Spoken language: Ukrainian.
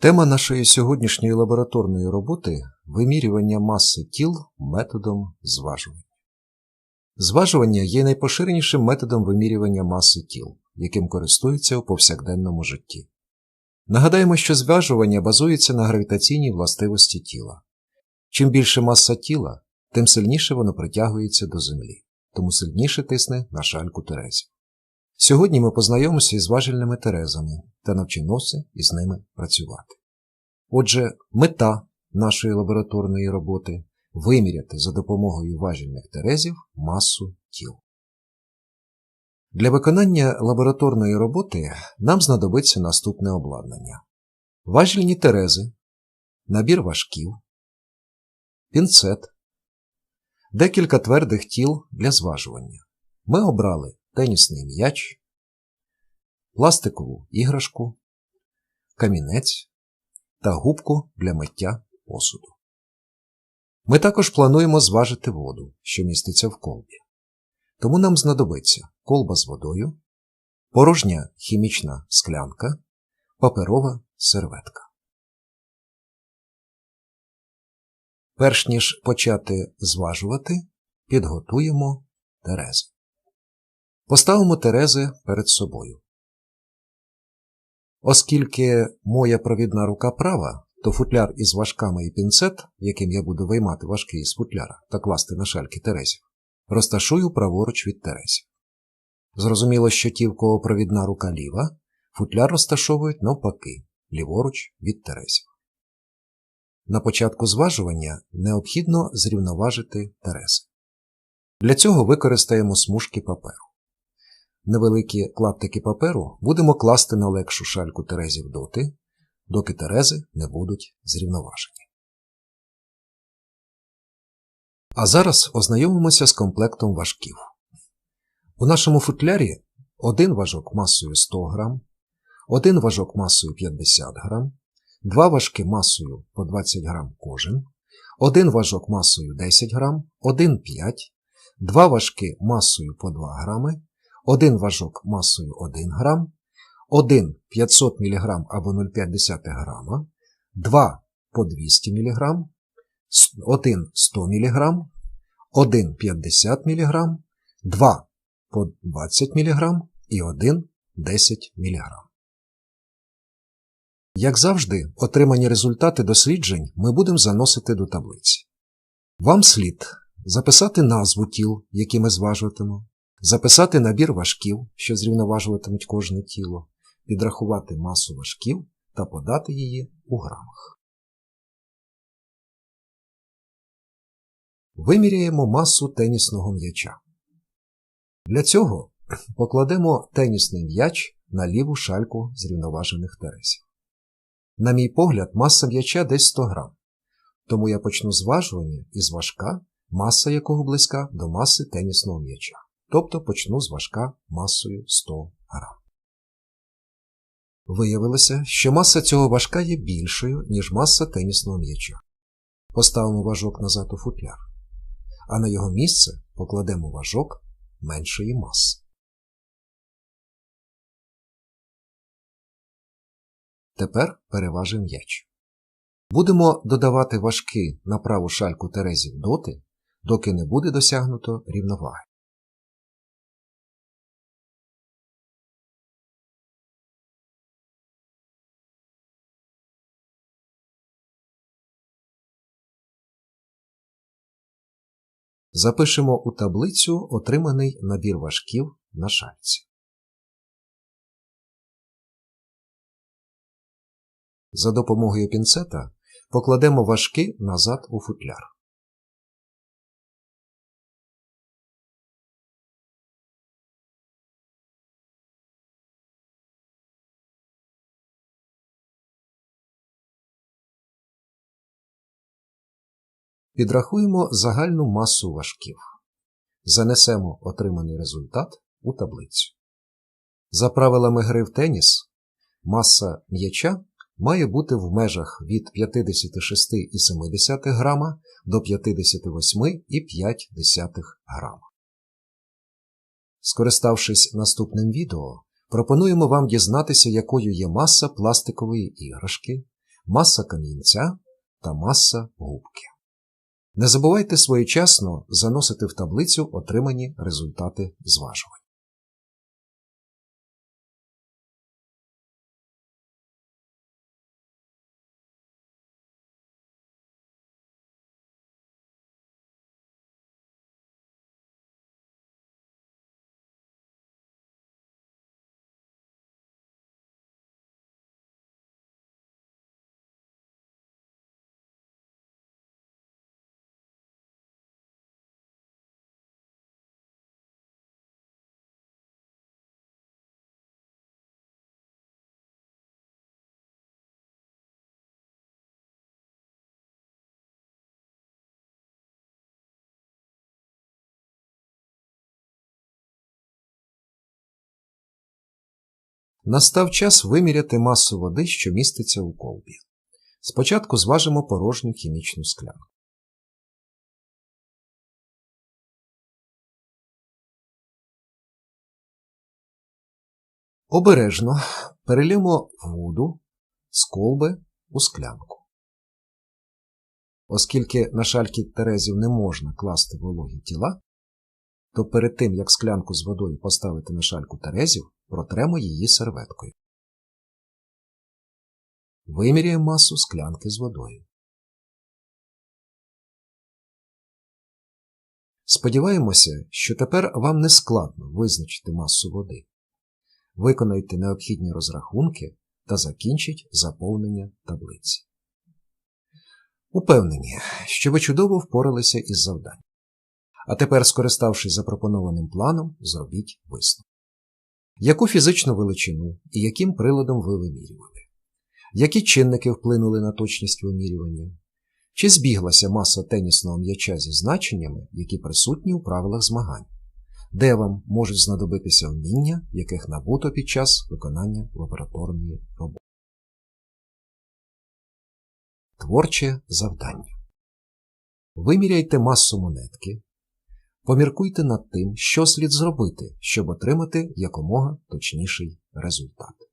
Тема нашої сьогоднішньої лабораторної роботи вимірювання маси тіл методом зважування. Зважування є найпоширенішим методом вимірювання маси тіл, яким користуються у повсякденному житті. Нагадаємо, що зважування базується на гравітаційній властивості тіла. Чим більше маса тіла, тим сильніше воно притягується до землі, тому сильніше тисне на шальку терезів. Сьогодні ми познайомимося із важільними терезами та навчимося із ними працювати. Отже, мета нашої лабораторної роботи виміряти за допомогою важільних терезів масу тіл. Для виконання лабораторної роботи нам знадобиться наступне обладнання: важільні терези, набір важків, пінцет, декілька твердих тіл для зважування. Ми обрали тенісний м'яч, пластикову іграшку, камінець та губку для миття посуду. Ми також плануємо зважити воду, що міститься в колбі. Тому нам знадобиться колба з водою, порожня хімічна склянка, паперова серветка. Перш ніж почати зважувати, підготуємо терези. Поставимо терези перед собою. Оскільки моя провідна рука права, то футляр із важками і пінцет, яким я буду виймати важки із футляра та класти на шальки терезів, розташую праворуч від терезів. Зрозуміло, що ті, в кого провідна рука ліва, футляр розташовують навпаки, ліворуч від терезів. На початку зважування необхідно зрівноважити терези. Для цього використаємо смужки паперу невеликі клаптики паперу будемо класти на легшу шальку Терезів доти, доки Терези не будуть зрівноважені. А зараз ознайомимося з комплектом важків. У нашому футлярі один важок масою 100 грам, один важок масою 50 грам, два важки масою по 20 грам кожен, один важок масою 10 грам, один 5, два важки масою по 2 грами, один важок масою 1 грам, 1 500 мг або 0,5 грама, 2 по 200 мг, 1 100 мг, 1 50 мг, 2 по 20 мг і 1 10 мг. Як завжди, отримані результати досліджень ми будемо заносити до таблиці. Вам слід записати назву тіл, які ми зважуватимемо, записати набір важків, що зрівноважуватимуть кожне тіло, підрахувати масу важків та подати її у грамах. Виміряємо масу тенісного м'яча. Для цього покладемо тенісний м'яч на ліву шальку зрівноважених тересів. На мій погляд, маса м'яча десь 100 грам, тому я почну зважування із важка, маса якого близька до маси тенісного м'яча тобто почну з важка масою 100 грам. Виявилося, що маса цього важка є більшою, ніж маса тенісного м'яча. Поставимо важок назад у футляр, а на його місце покладемо важок меншої маси. Тепер переважимо м'яч. Будемо додавати важки на праву шальку терезів доти, доки не буде досягнуто рівноваги. Запишемо у таблицю отриманий набір важків на шальці. За допомогою пінцета покладемо важки назад у футляр. Підрахуємо загальну масу важків. Занесемо отриманий результат у таблицю. За правилами гри в теніс, маса м'яча має бути в межах від 56,7 грама до 58,5 грама. Скориставшись наступним відео, пропонуємо вам дізнатися, якою є маса пластикової іграшки, маса камінця та маса губки. Не забувайте своєчасно заносити в таблицю отримані результати зважувань. Настав час виміряти масу води, що міститься у колбі. Спочатку зважимо порожню хімічну склянку. Обережно перелємо воду з колби у склянку. Оскільки на шальки терезів не можна класти вологі тіла, то перед тим, як склянку з водою поставити на шальку терезів, протремо її серветкою. Виміряємо масу склянки з водою. Сподіваємося, що тепер вам не складно визначити масу води. Виконайте необхідні розрахунки та закінчіть заповнення таблиці. Упевнені, що ви чудово впоралися із завданням. А тепер, скориставшись запропонованим планом, зробіть висновок. Яку фізичну величину і яким приладом ви вимірювали? Які чинники вплинули на точність вимірювання? Чи збіглася маса тенісного м'яча зі значеннями, які присутні у правилах змагань? Де вам можуть знадобитися вміння, яких набуто під час виконання лабораторної роботи? Творче завдання. Виміряйте масу монетки, Поміркуйте над тим, що слід зробити, щоб отримати якомога точніший результат.